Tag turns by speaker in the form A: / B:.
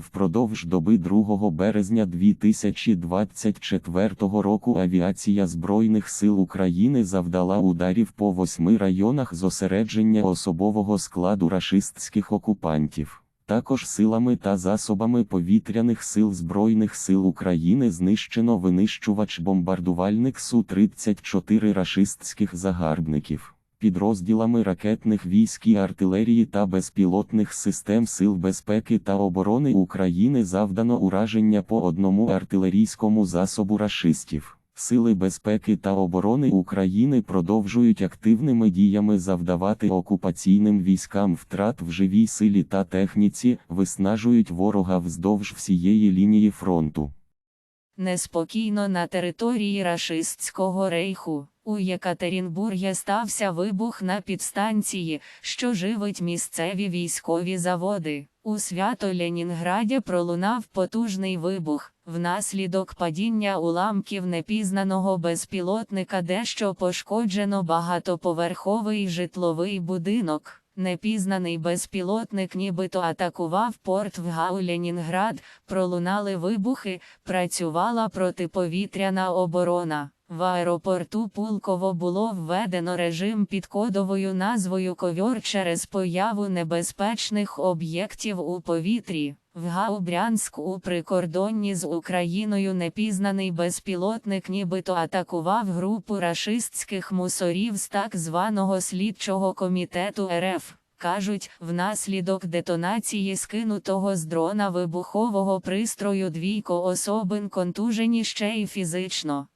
A: Впродовж доби 2 березня 2024 року авіація Збройних сил України завдала ударів по восьми районах зосередження особового складу рашистських окупантів. Також силами та засобами повітряних сил Збройних сил України знищено винищувач-бомбардувальник Су-34 рашистських загарбників. Підрозділами ракетних військ і артилерії та безпілотних систем Сил безпеки та оборони України завдано ураження по одному артилерійському засобу рашистів. Сили безпеки та оборони України продовжують активними діями завдавати окупаційним військам втрат в живій силі та техніці, виснажують ворога вздовж всієї лінії фронту.
B: Неспокійно на території рашистського рейху. У Єкатерінбургі стався вибух на підстанції, що живить місцеві військові заводи. У Свято-Ленінграді пролунав потужний вибух. Внаслідок падіння уламків непізнаного безпілотника дещо пошкоджено багатоповерховий житловий будинок. Непізнаний безпілотник нібито атакував порт в Гау Ленінград, пролунали вибухи, працювала протиповітряна оборона. В аеропорту Пулково було введено режим під кодовою назвою Ковьор через появу небезпечних об'єктів у повітрі. В Гаубрянську у прикордонні з Україною непізнаний безпілотник нібито атакував групу рашистських мусорів з так званого слідчого комітету РФ. Кажуть, внаслідок детонації скинутого з дрона вибухового пристрою двійко особин контужені ще й фізично.